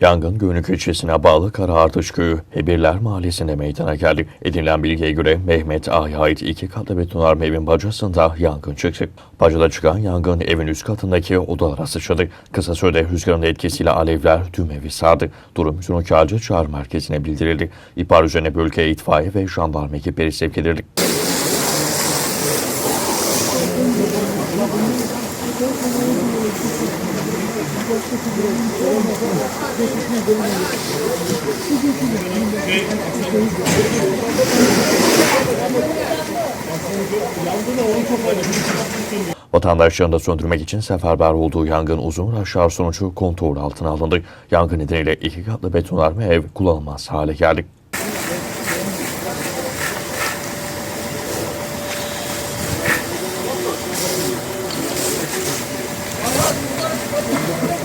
Yangın Gönlük ilçesine bağlı Karaardıç köyü Hebirler mahallesinde meydana geldi. Edinilen bilgiye göre Mehmet Ağa'ya ait iki katlı betonarme evin bacasında yangın çıktı. Bacada çıkan yangın evin üst katındaki odalara sıçradı. Kısa sürede rüzgarın etkisiyle alevler tüm evi sardı. Durum Zünukarcı Çağrı Merkezi'ne bildirildi. İhbar üzerine bölgeye itfaiye ve jandarma ekipleri sevk edildi. Vatandaşların da söndürmek için seferber olduğu yangın uzun uğraşlar sonucu kontrol altına alındı. Yangın nedeniyle iki katlı betonarme ev kullanılmaz hale geldi.